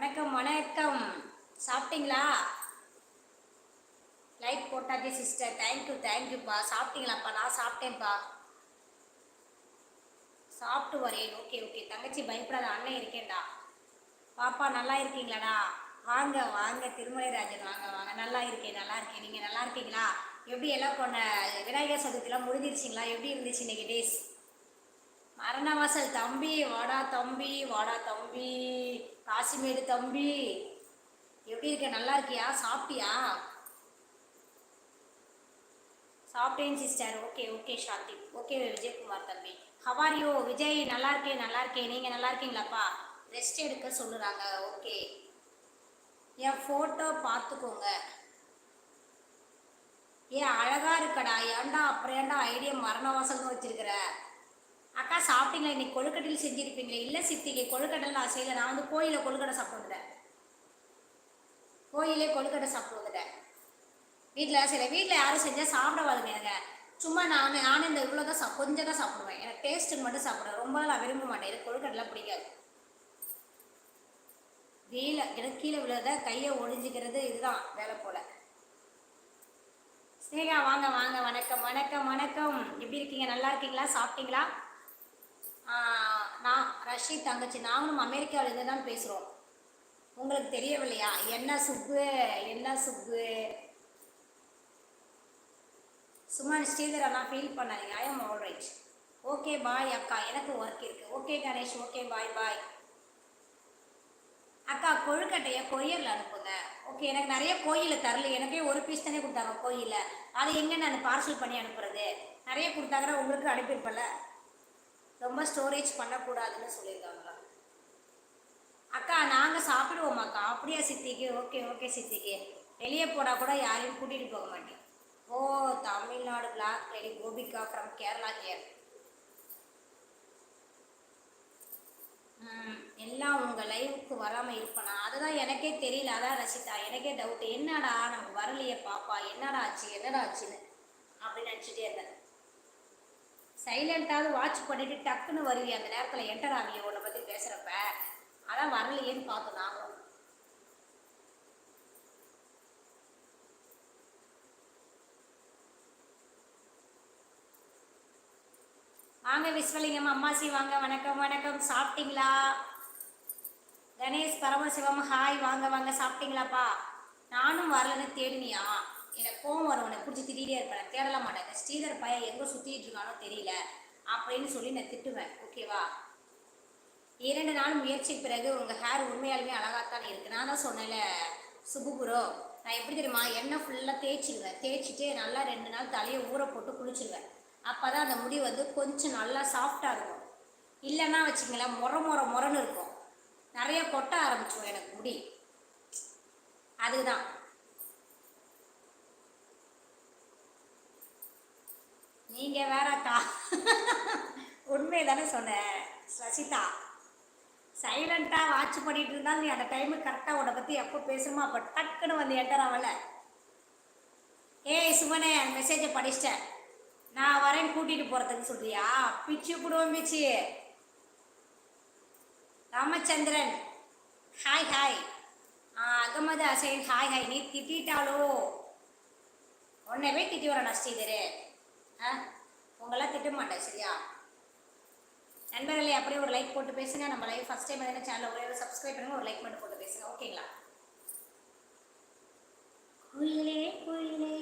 வணக்கம் வணக்கம். சாப்பிட்டீங்களா? லைக் போட்டாச்சு சிஸ்டர் தேங்க்யூ தேங்க்யூப்பா சாப்பிட்டீங்களாப்பா? நான் சாப்பிட்டேன்ப்பா சாப்பிட்டு வரேன். ஓகே ஓகே தங்கச்சி பயப்படாத அண்ணன் இருக்கேன்டா. பாப்பா நல்லா இருக்கீங்களாடா? வாங்க வாங்க. திருமலைராஜன் வாங்க வாங்க. நல்லா இருக்கேன் நல்லா இருக்கேன். நீங்கள் நல்லா இருக்கீங்களா? எப்படி எல்லாம் கொண்ட விநாயகர் சதுர்த்திலாம் முடிஞ்சிருச்சிங்களா? எப்படி இருந்துச்சு இன்னைக்கு டேஸ் மரணவாசல் தம்பி வாடா தம்பி வாடா தம்பி காசிமேடு தம்பி. எப்படி இருக்க? நல்லா இருக்கியா? சாப்பிட்டியா? சாப்பிட்டேன் sister okay okay Shanti okay Vijayakumar தம்பி. ஹவாரியோ விஜய் நல்லா இருக்கேன் நல்லா இருக்கேன் நீங்கள் நல்லா இருக்கீங்களாப்பா? ரெஸ்ட் எடுக்க சொல்லுறாங்க. ஓகே என் ஃபோட்டோ பார்த்துக்கோங்க. ஏன் அழகாக இருக்கடா? ஏன்டா அப்புறம் ஏன்டா ஐடியா மரணவாசல்னு வச்சிருக்கிற? அக்கா சாப்பிட்டீங்களா? இன்னைக்கு கொழுக்கட்டையில் செஞ்சிருப்பீங்களே? இல்லை சித்திக்கு கொழுக்கட்டை நான் நான் வந்து கோயிலில் கொழுக்கட்டை சாப்பிட்டு வந்துட்டேன். கோயிலே கொழுக்கட்டை சாப்பிட்டு வந்துட்டேன். வீட்டில் சில வீட்டில் யாரும் செஞ்சால் சாப்பிட வாழுங்க எனக்கு. சும்மா நான் நானும் இந்த இவ்வளோ தான் சா கொஞ்சம் தான் சாப்பிடுவேன். எனக்கு டேஸ்ட்டுக்கு மட்டும் சாப்பிடுவேன். ரொம்ப நான் விரும்ப மாட்டேன். எனக்கு கொழுக்கட்டைலாம் பிடிக்காது. கீழே எனக்கு கீழே விழுத கையை ஒழிஞ்சிக்கிறது இதுதான் வேலை போல். ஸ்னேகா வாங்க வாங்க. வணக்கம் வணக்கம் வணக்கம். எப்படி இருக்கீங்க? நல்லா இருக்கீங்களா? சாப்பிட்டீங்களா? நான் ரஷீத் தங்கச்சி நாங்களும் அமெரிக்காவிலேருந்து தான் பேசுகிறோம் உங்களுக்கு தெரியவில்லையா? என்ன சுப்பு என்ன சுப்பு? சும்மா ஸ்ரீதர் அண்ணா ஃபீல் பண்ணாதீங்க. I am alright okay bye அக்கா. எனக்கு ஒர்க் இருக்குது okay Ganesh. Okay bye bye அக்கா கொழுக்கட்டையை கொரியரில் அனுப்புங்க. ஓகே எனக்கு நிறைய கோயிலில் தரல. எனக்கே ஒரு பீஸ் தானே கொடுத்தாங்க கோயிலில் அதை எங்கே நான் பார்சல் பண்ணி அனுப்புறது. நிறைய கொடுத்தாங்கன்னா உங்களுக்கு அனுப்பியிருப்பல ரொம்ப ஸ்டோரேஜ் பண்ணக்கூடாதுன்னு சொல்லியிருக்காங்களா அக்கா நாங்கள் சாப்பிடுவோமாக்கா. அப்படியா சித்திக்கு? ஓகே ஓகே சித்திக்கு. வெளியே போனால் கூட யாரையும் கூட்டிகிட்டு போக மாட்டேன். ஓ Tamil Nadu black lady Gopika from Kerala care hmm, எல்லாம் உங்கள் லைவுக்கு வராமல் இருப்பேனா? அதுதான் எனக்கே தெரியல. அதான் ரசிதா எனக்கே டவுட் என்னடா நமக்கு வரலையே பாப்பா? என்னடா ஆச்சு? என்னடா ஆச்சுன்னு அப்படின்னு நினச்சிட்டே இருந்தேன். சைலண்ட்டாவது வாட்ச் பண்ணிவிட்டு டக்குன்னு வருவி அந்த நேரத்தில் என்டர் ஆகிய உன்னை பற்றி பேசுகிறப்ப அதான் வரலையேன்னு பார்த்தோம் நாங்களும் வாங்க விஸ்வலிங்கம் அம்மாசி வாங்க வணக்கம் வணக்கம். சாப்பிட்டீங்களா? கணேஷ் பரமசிவம் ஹாய் வாங்க வாங்க. சாப்பிட்டீங்களாப்பா? நானும் வரலன்னு தேடினியா? எனக்கு கோவம் வரும் உனக்கு பிடிச்சி திடீரே இருப்பேன். நான் தேடலாம் மாட்டேன். ஸ்ரீதர் பையன் எங்கே சுற்றிட்டு இருக்கானோ தெரியல. அப்படின்னு சொல்லி நான் திட்டுவேன். ஓகேவா இரண்டு நாள் முயற்சி பிறகு உங்கள் ஹேர் உண்மையாலுமே அழகாத்தான் இருக்குது நான் தான் சொன்னேன்ல சுபுபுரோ நான் எப்படி தெரியுமா எண்ணெய் ஃபுல்லாக தேய்ச்சிடுவேன் தேய்ச்சிட்டு நல்லா ரெண்டு நாள் தலையை ஊற போட்டு குளிச்சிடுவேன் அப்போ தான் அந்த முடி வந்து கொஞ்சம் நல்லா சாஃப்டாக இருக்கும். இல்லைன்னா வச்சுங்களேன் முற முற முறன்னு இருக்கும். நிறைய கொட்ட ஆரம்பிச்சிடும் எனக்கு முடி. அதுதான். நீங்கள் வேறக்கா உண்மை தானே சொன்னேன் ரசிதா சைலண்ட்டாக வாட்ச் பண்ணிட்டு இருந்தாலும் நீ அந்த டைமுக்கு கரெக்டாக உன்னை பற்றி எப்போ பேசுமா அப்போ டக்குன்னு வந்து என்டர் ஆகலை ஏய் சுமனே அந்த மெசேஜை படிச்சிட்டேன் நான் வரேன் கூட்டிகிட்டு போகிறதுக்கு சொல்கிறியா பிச்சு போடுவோம் பிச்சு. Ramachandran. Hi hi ah Ahmed Hussain. Hi hi நீ திட்டாலோ உன்னைவே திட்டி வரேன் ஸ்ரீதரு. ஆ? உங்களாம் திட்ட மாட்டேன் சரியா? நண்பர்களே அப்படியே ஒரு லைக் போட்டு பேசுங்க. நம்ம லைவ் ஃபஸ்ட் டைம் எதனா சேனல் ஒரே ஒரு சப்ஸ்கிரைப் பண்ணுங்க. ஒரு லைக் மட்டும் போட்டு பேசுங்க. ஓகேங்களா குயிலே குயிலே.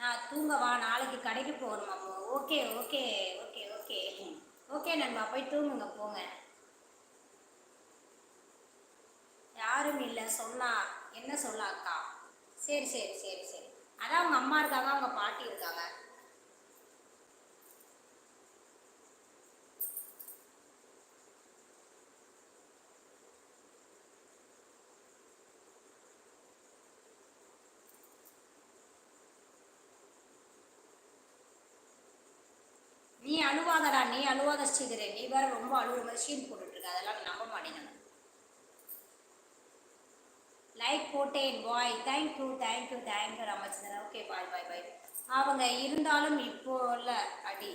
நான் தூங்கவா? நாளைக்கு கடைக்கு போகணும் okay okay okay okay okay நண்பா. போய் தூங்குங்க போங்க. யாரும் இல்லை சொன்னா. என்ன சொல்லாக்கா சரி சரி சரி சரி. அதான் அவங்க அம்மா இருக்காங்க அவங்க பாட்டி இருக்காங்க. நீ அழுவாதடா நீ அழுவாத ஸ்ரீதரே. நீ வேற ரொம்ப அழுகுற மாதிரி சீன் போட்டுட்டு இருக்க. அதெல்லாம் நம்ப மாட்டேங்கிறேன் லைக் போட்டேன் bye thank you thank you thank you Ramachandran. Okay bye bye bye அவங்க இருந்தாலும் இப்போ உள்ள அடி.